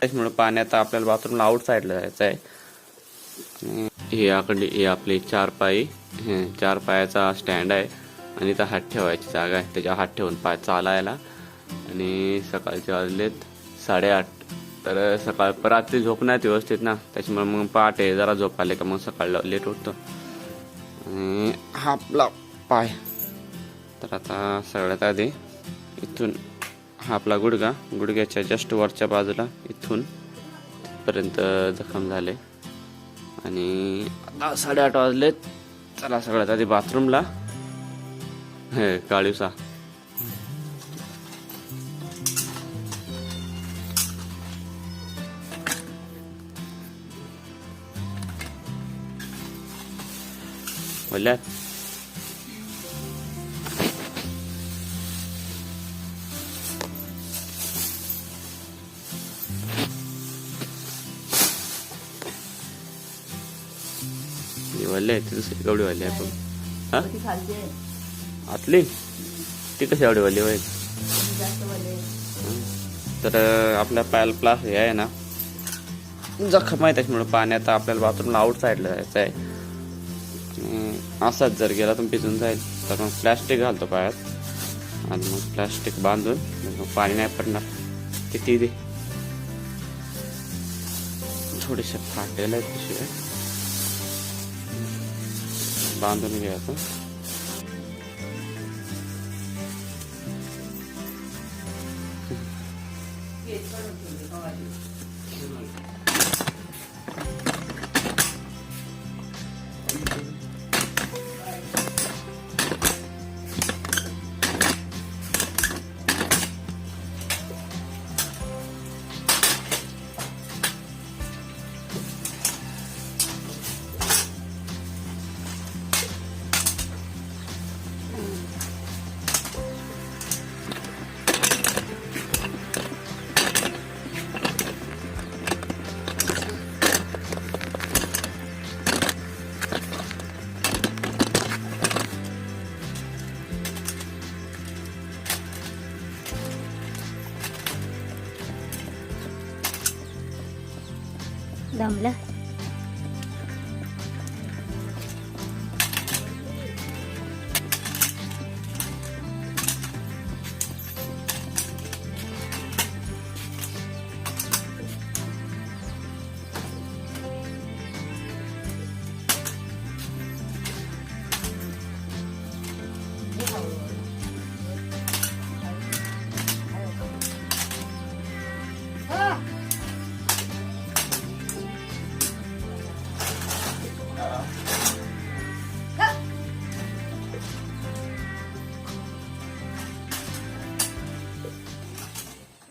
त्याच्यामुळे पाण्यात आपल्याला बाथरूमला आउट साईडला जायचं आहे. हे आकडे हे आपले चार पायी चार पायाचा स्टँड आहे आणि इथं हात ठेवायची जागा आहे. त्याच्या हात ठेवून पाय चालायला. आणि सकाळचे वाजलेत साडेआठ. तर सकाळ रात्री झोप नाही व्यवस्थित ना. त्याच्यामुळे मग पहाटे जरा झोप आले का मग सकाळला लेट उठतो. आणि हा आपला पाय. तर आता सगळ्यात आधी इथून हा आपला गुडगा गुडघ्याच्या जस्ट वरच्या बाजूला इथून तिथपर्यंत जखम झाले. आणि आता साडेआठ वाजलेत. चला सगळ्यात आधी बाथरूमला हे काळीवसा हे वाले ती दुसरी वाली आहे आपण हा. आतली ती कशी आवडी वाली होय ती जास्त वले तर आपल्या पायाला प्लास हे आहे ना जखम आहे त्याच्यामुळे पाण्यात आपल्याला बाथरूमला आउट साईडला जायचं आहे असाच जर गेला तर भिजून जाईल. तर मग प्लॅस्टिक घालतो पायात. आणि मग प्लॅस्टिक बांधून मग पाणी नाही पडणार. किती दे. थोडेसे फाटेल आहेत पिशव्या बांधून घ्यायचं दमला हा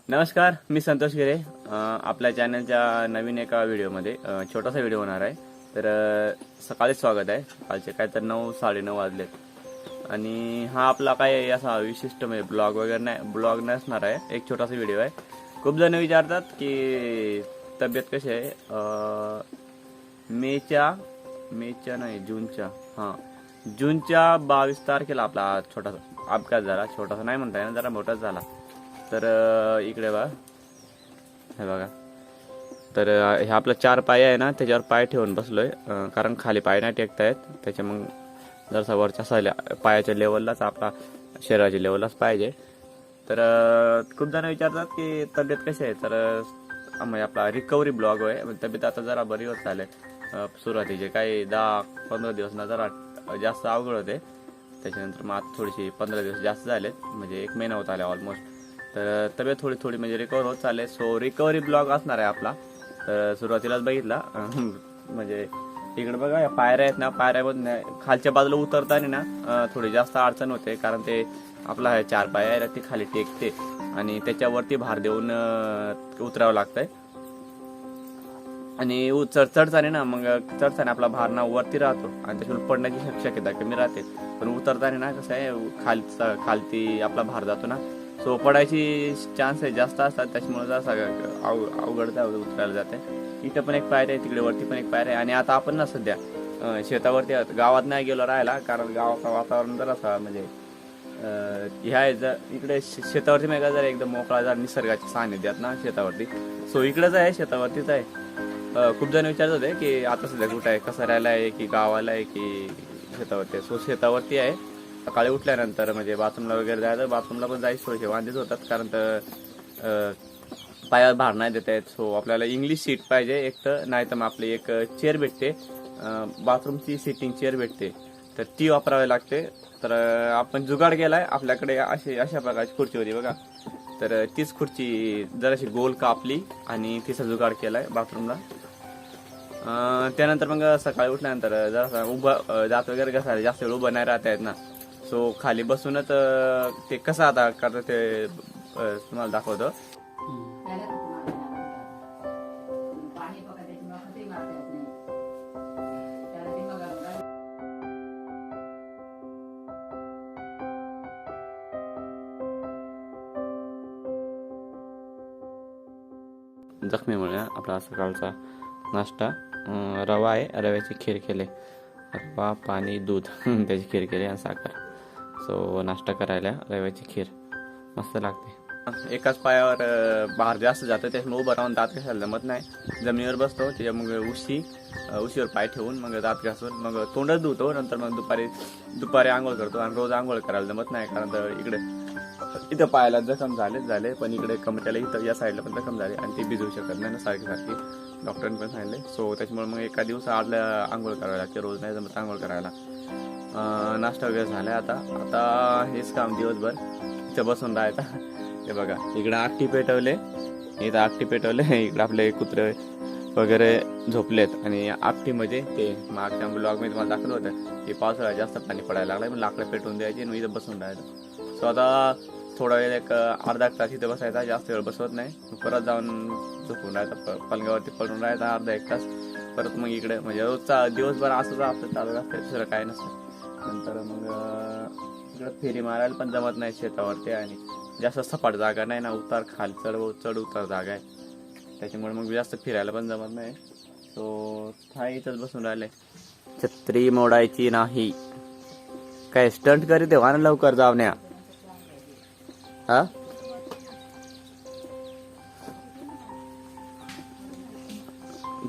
नमस्कार मी संतोष गिरे. आपल्या चॅनलच्या नवीन एका व्हिडिओमध्ये छोटासा व्हिडिओ होणार आहे. तर सकाळीच स्वागत आहे. कालचे काय तर नऊ साडेनऊ वाजलेत. आणि हा आपला काय असा विशिष्ट म्हणजे ब्लॉग वगैरे नाही ब्लॉग नसणार आहे. एक छोटासा व्हिडिओ आहे. खूप जण विचारतात की तब्येत कशी आहे? मेच्या मेच्या नाही जूनच्या. हां. जूनच्या बावीस तारखेला आपला छोटासा अपघात झाला. छोटासा नाही म्हणता येणार जरा मोठाच झाला. तर इकडे बघा. हे बघा. तर हे आपलं चार पाय आहे ना त्याच्यावर पाय ठेवून बसलोय. आहे कारण खाली पाय नाही टेकता येत त्याच्या मग जरसा वरच्या साल्या पायाच्या लेवललाच आपला शरीराच्या लेवललाच पाहिजे. तर खूप जण विचारतात की तब्येत कशी आहे? तर म्हणजे आपला रिकव्हरी ब्लॉग आहे. म्हणजे तब्येत आता जरा बरी होत चालेल सुरुवातीचे काही दहा पंधरा दिवस ना जरा जास्त अवघड होते. त्याच्यानंतर मग आता थोडीशी पंधरा दिवस जास्त झालेत. म्हणजे एक महिना होत आले ऑलमोस्ट तर तब्येत थोडी थोडी म्हणजे रिकवर होत चालले सो रिकव्हरी ब्लॉग असणार आहे आपला. तर सुरुवातीलाच बघितला. म्हणजे इकडे बघा या पायऱ्या आहेत ना पायऱ्यामधून खालच्या बाजूला उतरताना ना थोडी जास्त अडचण होते. कारण ते आपला चार पाय आहे ती खाली टेकते. आणि त्याच्यावरती भार देऊन उतरावं लागतंय. आणि उ- ना मग चढताना आपला भार ना वरती राहतो. आणि त्याच्यावर पडण्याची शक्यता कमी राहते. पण उतरताना ना कसं आहे खालचा खालती आपला भार जातो ना सो पडायची जास्त असतात त्याच्यामुळे जरा अवघड उतरायला जाते. इथं पण एक पायर आहे तिकडे वरती पण एक पायर आहे. आणि आता आपण ना सध्या शेतावरती आहोत. गावात नाही गेलो राहायला कारण गावाचं वातावरण जर म्हणजे ह्या आहे जर इकडे शे- शेतावरती नाही का जर एकदम मोकळा जर निसर्गाच्या सानिध्यात ना शेतावरती. सो इकडेच आहे शेतावरतीच आहे. खूप जण विचारत होते की आता सध्या कुठं आहे कसं राहायला आहे की गावाला आहे की शेतावरती आहे. सो शेतावरती आहे. सकाळी उठल्यानंतर म्हणजे बाथरूमला वगैरे जायचं बाथरूमला पण जायची थोडेसे वांदेच होतात. कारण तर पायावर भार नाही देत आहेत सो आपल्याला इंग्लिश सीट पाहिजे एक तर नाही तर मग आपली एक चेअर भेटते. बाथरूमची सिटिंग चेअर भेटते. तर ती वापरावी लागते. तर आपण जुगाड केला आहे आपल्याकडे अशी अशा प्रकारची खुर्ची होती बघा. तर तीच खुर्ची जराशी गोल कापली आणि तिचा जुगाड केला आहे बाथरूमला त्यानंतर मग सकाळी उठल्यानंतर जरा उभं जात वगैरे घासायला जास्त वेळ उभं नाही राहता येत ना. सो खाली बसूनच ते कसं आता करतं ते तुम्हाला दाखवतो. जखमीमुळे आपला सकाळचा नाश्ता रवा आहे रव्याची खीर केले. रवा पाणी दूध त्याची खीर केली आणि साखर. सो नाश्ता करायला रव्याची खीर. मस्त लागते. एकाच पायावर बाहेर जास्त जातं त्याच्यामुळे उभं राहून दात घासायला जमत नाही. जमिनीवर बसतो त्याच्या मग उशी उशीवर पाय ठेवून मग दात घासून मग तोंडच धुतो नंतर मग दुपारी दुपारी आंघोळ करतो आणि रोज आंघोळ करायला जमत नाही कारण तर इकडे इथं पायाला जखम झालेच झाले पण इकडे कमरेला इथं या साईडला पण जखम झाली आणि ती भिजवू शकत नाही ना सारखी सारखी डॉक्टरांनी पण सांगितले सो त्याच्यामुळे मग एका दिवस आडल्या आंघोळ करायला लागते रोज नाही जमत आंघोळ करायला. नाश्ता वगैरे झालाय आता. आता हेच काम दिवसभर. इथं बसून राहायचा. हे बघा इकडं आगटी पेटवले. इथं आगटी पेटवले. इकडं आपले कुत्रे वगैरे झोपलेत. आणि आगटीमध्ये ते मागच्या ब्लॉगमध्ये तुम्हाला दाखवलं होतं. की पावसाळ्यात जास्त पाणी पडायला लागलं मग लाकडं पेटवून द्यायची आणि इथं बसून राहायचं. सो आता थोडा वेळ एक अर्धा एक तास इथं बसायचा. जास्त वेळ बसवत नाही. परत जाऊन झोपून राहायचा. प- पलंगावरती पडून राहायचा अर्धा एक तास. परत मग इकडे म्हणजे रोजचा दिवसभर असंच आपलं चालू असतं दुसरं काय नसतं नंतर मग अं, फेरी मारायला पण जमत नाही शेतावरती आणि जास्त सपाट जागा नाही ना उतार खाल चढ चढ उतार जागा आहे. त्याच्यामुळे मग जास्त फिरायला पण जमत नाही. तो हा इथंच बसून राहिले. छत्री मोडायची नाही. काय स्टंट करीत तेव्हा ना लवकर जावण्या हा?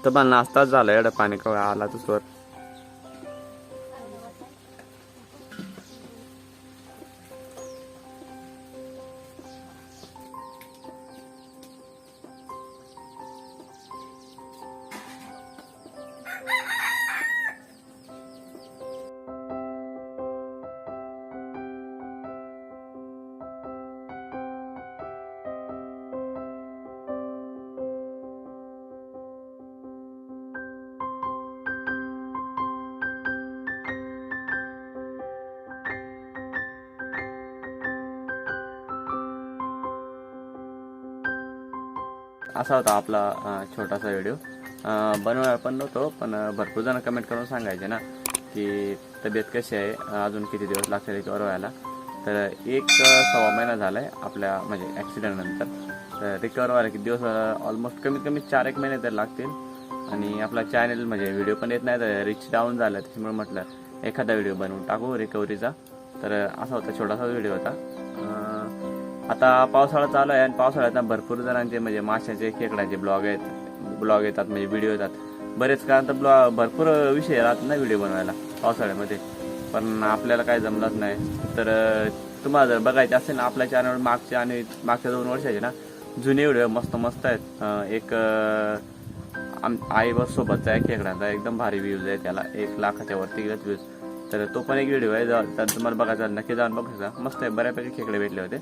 तर मला नाश्ताच झाला एवढं पाणी कवा आला तर स्वर. असा होता आपला छोटासा व्हिडिओ बनवणार बनवायला पण नव्हतो पण भरपूर जण कमेंट करून सांगायचे ना की तब्येत कशी आहे अजून किती दिवस लागतील रिकवर व्हायला तर एक सव्वा महिना झाला आहे आपल्या म्हणजे ॲक्सिडेंटनंतर तर रिकवर व्हायला किती दिवस ऑलमोस्ट कमीत कमी चार एक महिने तर लागतील. आणि आपला चॅनल म्हणजे व्हिडिओ पण येत नाही तर रिच डाऊन झालं त्याच्यामुळे म्हटलं एखादा व्हिडिओ बनवून टाकू रिकव्हरीचा तर असा होता छोटासा व्हिडिओ होता. आता पावसाळा चालू आहे आणि पावसाळ्यात ना भरपूर जणांचे म्हणजे माशाचे खेकड्यांचे ब्लॉग आहेत. ब्लॉग येतात म्हणजे व्हिडिओ येतात. बरेच कारण तर ब्लॉग भरपूर विषय राहतात ना व्हिडिओ बनवायला पावसाळ्यामध्ये. पण आपल्याला काय जमलंच नाही. तर तुम्हाला जर बघायचं असेल ना आपल्या चॅनल मागच्या आणि मागच्या दोन वर्षाचे ना जुने व्हिडिओ मस्त मस्त आहेत. एक आम आई बस सोबतचा आहे खेकड्यांचा एकदम भारी व्ह्यूज आहे त्याला. एक लाखाच्या वरती गेलेत व्ह्यूज तर तो पण एक व्हिडिओ आहे. तर तुम्हाला बघायचा नक्की जाऊन बघायचा. मस्त आहे. बऱ्यापैकी खेकडे भेटले होते.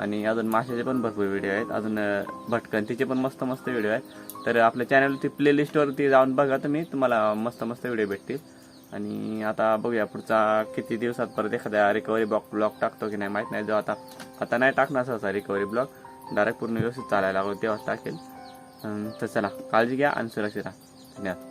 आणि अजून माशाचे पण भरपूर व्हिडिओ आहेत. अजून भटकंतीचे पण मस्त मस्त व्हिडिओ आहेत. तर आपल्या चॅनलवरती प्लेलिस्टवरती जाऊन बघा तुम्ही. तुम्हाला मस्त मस्त व्हिडिओ भेटतील. आणि आता बघूया पुढचा किती दिवसात परत एखाद्या रिकव्हरी ब्लॉक ब्लॉक टाकतो की नाही माहीत नाही. जो आता आता नाही टाकणार सहसा रिकव्हरी ब्लॉक डायरेक्ट पूर्ण व्यवस्थित चालायला लागलो तेव्हाच टाकेल. तर चला काळजी घ्या आणि सुरक्षित राहा. धन्यवाद.